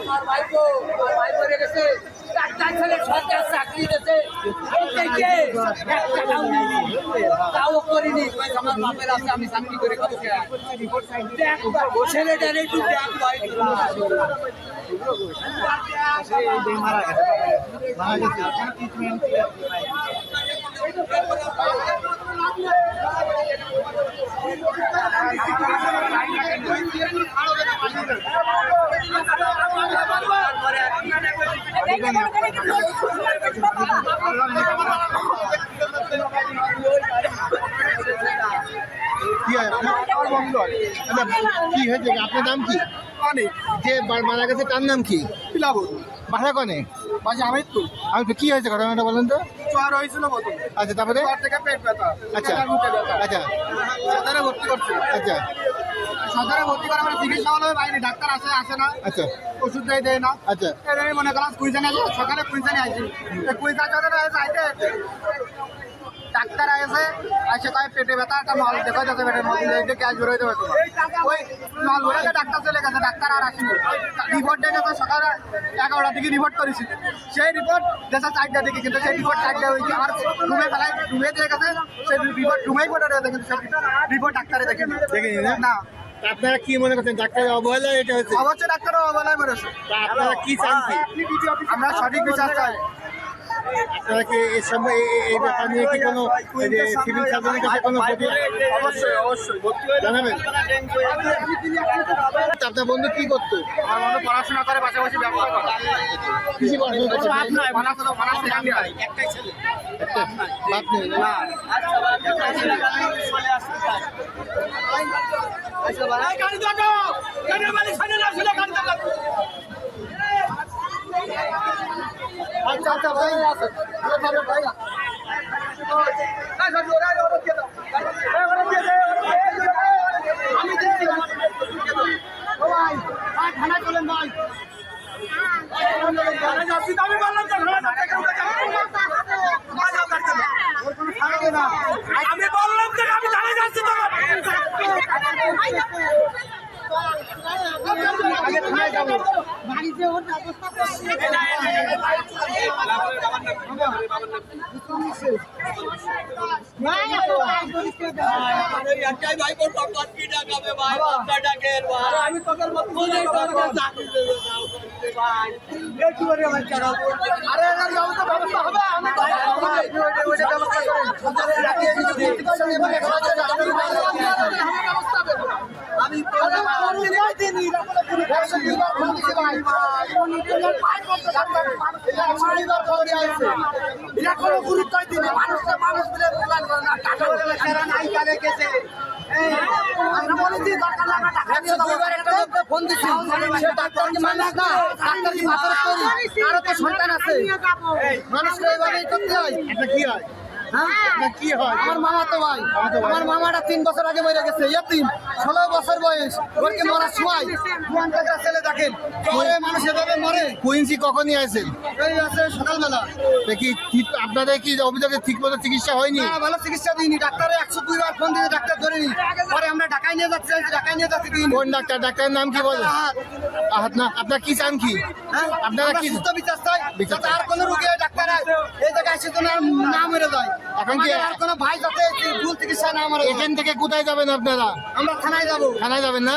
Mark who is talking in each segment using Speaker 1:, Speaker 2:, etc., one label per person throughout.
Speaker 1: আমার ভাইপো আমার ভাই ছেলে তাও করিনি। আমার বাপের আছে আমি চাকরি করে খাব ছেলেটার একটু ব্যাগ পাই গেছে। মারা গেছে।
Speaker 2: কি হয়? আমার বন্ধু হয় আচ্ছা কি হয়েছে? আপনার নাম কি?
Speaker 3: অনেক।
Speaker 2: যে মারা গেছে তার নাম কি?
Speaker 3: পিলাবো
Speaker 2: বাসা কনে?
Speaker 3: মাঝে আমি তো
Speaker 2: আমি তো কি হয়েছে ঘটনাটা বলেন তো?
Speaker 3: জ্বর হয়েছিল
Speaker 2: আচ্ছা তারপরে?
Speaker 3: জ্বর থেকে পেট ব্যথা।
Speaker 2: আচ্ছা। আচ্ছা।
Speaker 3: সদরে ভর্তি করছে।
Speaker 2: আচ্ছা।
Speaker 3: সদরে ভর্তি করে আমরা চিকিৎসা হলো বাইরে ডাক্তার আসে আসে না।
Speaker 2: আচ্ছা।
Speaker 3: ওষুধ দেয় দেয় না।
Speaker 2: আচ্ছা।
Speaker 3: এর মনে করলাম কুইজানে সকালে কুইজানে আসি। কুইজা চলে আইতে ডাক্তার আসে আসে কয় পেটে ব্যথা একটা নল দেখা যাচ্ছে পেটের মধ্যে দেখে গ্যাস বেরোয় দেবে ওই নল বেরোতে ডাক্তার চলে গেছে ডাক্তার আর আসেনি। রিপোর্ট দেখেছে সকালে এগারোটা থেকে রিপোর্ট করেছি। সেই রিপোর্ট দেশে চারটা দিকে কিন্তু সেই রিপোর্ট চারটা হয়েছে আমার রুমে ফেলায় রুমে দিয়ে গেছে সেই রিপোর্ট রুমেই পড়ে রয়েছে কিন্তু সেই রিপোর্ট ডাক্তারে দেখেনি।
Speaker 2: দেখেনি না? আপনারা কি মনে করছেন ডাক্তার অবহেলা এটা হচ্ছে?
Speaker 3: অবশ্যই ডাক্তারও অবহেলায় মেরেছে
Speaker 2: তা আপনারা কি চান
Speaker 3: আমরা সঠিক বিচার চাই।
Speaker 2: আপনারা কি এই সময় এই- ব্যাপার নিয়ে কি কোনো সিভিল সার্জনের কাছে কোনো
Speaker 3: অবশ্যই অবশ্যই
Speaker 2: জানাবেন। আপনার বন্ধু কি করতো?
Speaker 3: আমার পড়াশোনা করে পাশাপাশি ব্যবসা করে।
Speaker 2: পড়াশোনা
Speaker 3: একটাই ছেলে।
Speaker 2: বাপ নেই। না? আচ্ছা
Speaker 3: যে আমি জানি যাচ্ছি
Speaker 1: একটাই ভাই বোন টক কি ডাকাবে ভাই বাচ্চা ডাকের ভাই আমি তোদের ভাই একটু করে আমার চারা
Speaker 3: আরে ব্যবস্থা হবে মানুষকে মানুষ বলে প্রদান করে না টাকা বলে সেরা নাই আমরা বলেছি দরকার না টাকা দিয়ে
Speaker 1: ফোন দিছি। ডাক্তার কি মানুষ না ডাক্তার কি মাথার তৈরি তারও তো সন্তান আছে। মানুষকে এইভাবেই করতে হয়।
Speaker 2: কি হয়?
Speaker 1: হ্যাঁ?
Speaker 2: কি হয়?
Speaker 1: আমার মামা তো ভাই। আমার মামাটা তিন বছর আগে মরে গেছে এতিম ষোলো বছর বয়স। ওরকে মরার সময়? ছেলে দেখেন। মানুষ এভাবে
Speaker 2: কুইন্সি কখনই
Speaker 1: আছে সকালবেলা।
Speaker 2: দেখি আপনাদের কি অভিযোগে ঠিক মতো চিকিৎসা হয়নি?
Speaker 1: না ভালো চিকিৎসা দিইনি। ডাক্তারে একশো দুইবার ফোন দিয়ে ডাক্তার ধরেনি। পরে আমরা ঢাকায় নিয়ে যাচ্ছি ঢাকায় নিয়ে যাচ্ছি
Speaker 2: কোন ডাক্তার? ডাক্তারের নাম কি বলে? আপনার কি চান কি?
Speaker 1: হ্যাঁ
Speaker 2: আপনারা কি
Speaker 1: সুস্থ বিচার চাই। আর কোনো রুগী ডাক্তার এই জায়গায় এসে আর না মরে যায়।
Speaker 2: এখন কি-
Speaker 1: আর কোনো ভাই যাতে ভুল চিকিৎসা না মরে।
Speaker 2: এখান থেকে কোথায় যাবেন আপনারা?
Speaker 1: আমরা থানায় যাব।
Speaker 2: থানায় যাবেন না?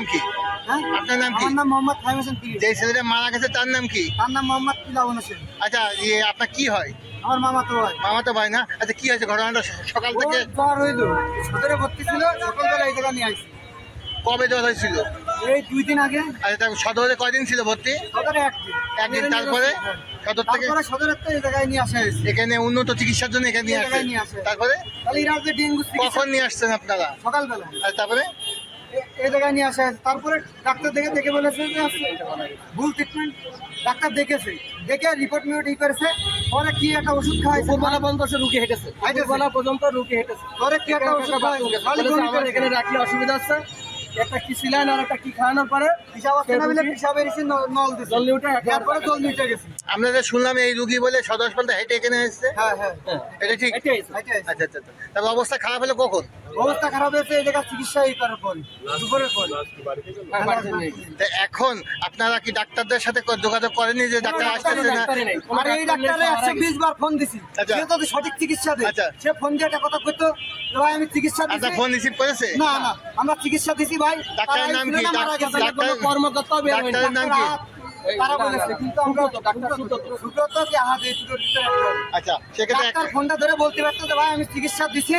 Speaker 2: নাম কি? আপনার নাম কি?
Speaker 3: নাম মোহাম্মদ ফাহিম হোসেন
Speaker 2: যে ছেলেটা মারা গেছে তার নাম কি?
Speaker 3: তার নাম মোহাম্মদ পিলাউন হোসেন।
Speaker 2: আচ্ছা ইয়ে আপনার কি হয়?
Speaker 3: আমার মামা তো হয়
Speaker 2: মামা তো ভাই না? আচ্ছা কি হয়েছে ঘটনাটা? সকাল থেকে
Speaker 3: জ্বর হইল। সদরে ভর্তি ছিল সকালবেলা এই জায়গা নিয়ে আসি।
Speaker 2: কবে জ্বর হয়েছিল?
Speaker 3: এই দুই দিন আগে।
Speaker 2: আচ্ছা তার সদরে কয়দিন ছিল ভর্তি?
Speaker 3: সদরে একদিন
Speaker 2: একদিন তারপরে?
Speaker 3: হ্যাঁ।
Speaker 2: সদর থেকে?
Speaker 3: সদরের তো এই জায়গায় নিয়ে আসা। হয়েছে
Speaker 2: এখানে উন্নত চিকিৎসার জন্য এখানে নিয়ে
Speaker 3: আসে।
Speaker 2: তারপরে?
Speaker 3: তাহলে এরা যে ডেঙ্গু
Speaker 2: কখন নিয়ে আসছেন আপনারা?
Speaker 3: সকালবেলা।
Speaker 2: তারপরে?
Speaker 3: এই জায়গায় নিয়ে আসা হয়েছে। তারপরে ডাক্তার দেখে দেখে বলেছে যে আছে ভুল ট্রিটমেন্ট ডাক্তার দেখেছে। দেখে রিপোর্ট মিউট ই করেছে। পরে কি একটা ওষুধ খাওয়াইছে।
Speaker 1: উপরবেলা পর্যন্ত সে রুগী হেঁটেছে। উপরবেলা পর্যন্ত রুগী হেঁটেছে।
Speaker 3: পরে কি একটা ওষুধ খাওয়াইছে।
Speaker 1: এখানে রাখলে অসুবিধা হচ্ছে। একটা কি সিলাইন আর একটা কি খাওয়ানোর পরে
Speaker 3: পিসাব আসছে না বলে এসে ন- নল দিছে।
Speaker 1: জল উঠে
Speaker 3: তারপরে জল নিতে গেছে।
Speaker 2: যে শুনলাম এই রুগী বলে সদর হাসপাতাল হেঁটে এখানে এসছে?
Speaker 3: হ্যাঁ হ্যাঁ।
Speaker 2: এটা ঠিক। আচ্ছা আচ্ছা আচ্ছা। তারপর অবস্থা খারাপ হলো কখন?
Speaker 3: অবস্থা খারাপ হয়েছে এই জায়গায় চিকিৎসা এই করার পরে দুপুরের পরে
Speaker 1: হ্যাঁ,
Speaker 2: এখন আপনারা কি ডাক্তারদের সাথে যোগাযোগ করেনি যে ডাক্তার আসতেছে না?
Speaker 3: আর এই
Speaker 1: ডাক্তারে
Speaker 3: একশো বিশ বার ফোন দিছি।
Speaker 2: আচ্ছা।
Speaker 3: সে সঠিক চিকিৎসা দেয়।
Speaker 2: আচ্ছা।
Speaker 3: সে ফোন দিয়ে একটা কথা কইতো ভাই আমি চিকিৎসা
Speaker 2: আচ্ছা
Speaker 3: দিছি।
Speaker 2: ফোন রিসিভ করেছে?
Speaker 3: না না আমরা চিকিৎসা দিছি ভাই।
Speaker 2: ডাক্তারের
Speaker 3: তারা
Speaker 2: নাম কি?
Speaker 3: না,
Speaker 2: ডাক্তার-
Speaker 1: হয়নি।
Speaker 2: ডাক্তারের নাম কি?
Speaker 1: এই
Speaker 3: তারা বলেছে কিন্তু আমরা
Speaker 1: সুব্রত, ডাক্তার সুব্রত।
Speaker 3: সুব্রত। কি আহাদ এই দুটোর ভিতরে
Speaker 2: আচ্ছা সেক্ষেত্রে
Speaker 3: ডাক্তার ফোনটা ধরে বলতে পারতো যে ভাই আমি চিকিৎসা দিছি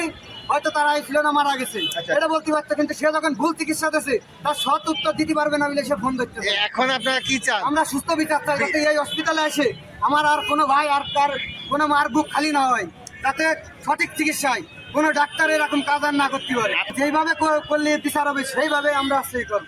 Speaker 3: হয়তো তারা ছিল না মারা গেছে।
Speaker 2: আচ্ছা।
Speaker 3: এটা বলতে পারতো কিন্তু সে যখন ভুল চিকিৎসা দিছে তার সৎ উত্তর দিতে পারবে না বলে সে ফোন ধরতে
Speaker 2: এখন আপনারা কি চান?
Speaker 3: আমরা সুস্থ বিচার চাই যাতে এই হসপিটালে এসে আমার আর কোনো ভাই আর তার কোনো মার বুক খালি না হয় যাতে সঠিক চিকিৎসায় কোনো ডাক্তার এরকম কাজ আর না করতে পারে। যেইভাবে করলে বিচার হবে সেইভাবে আমরা সেই করব।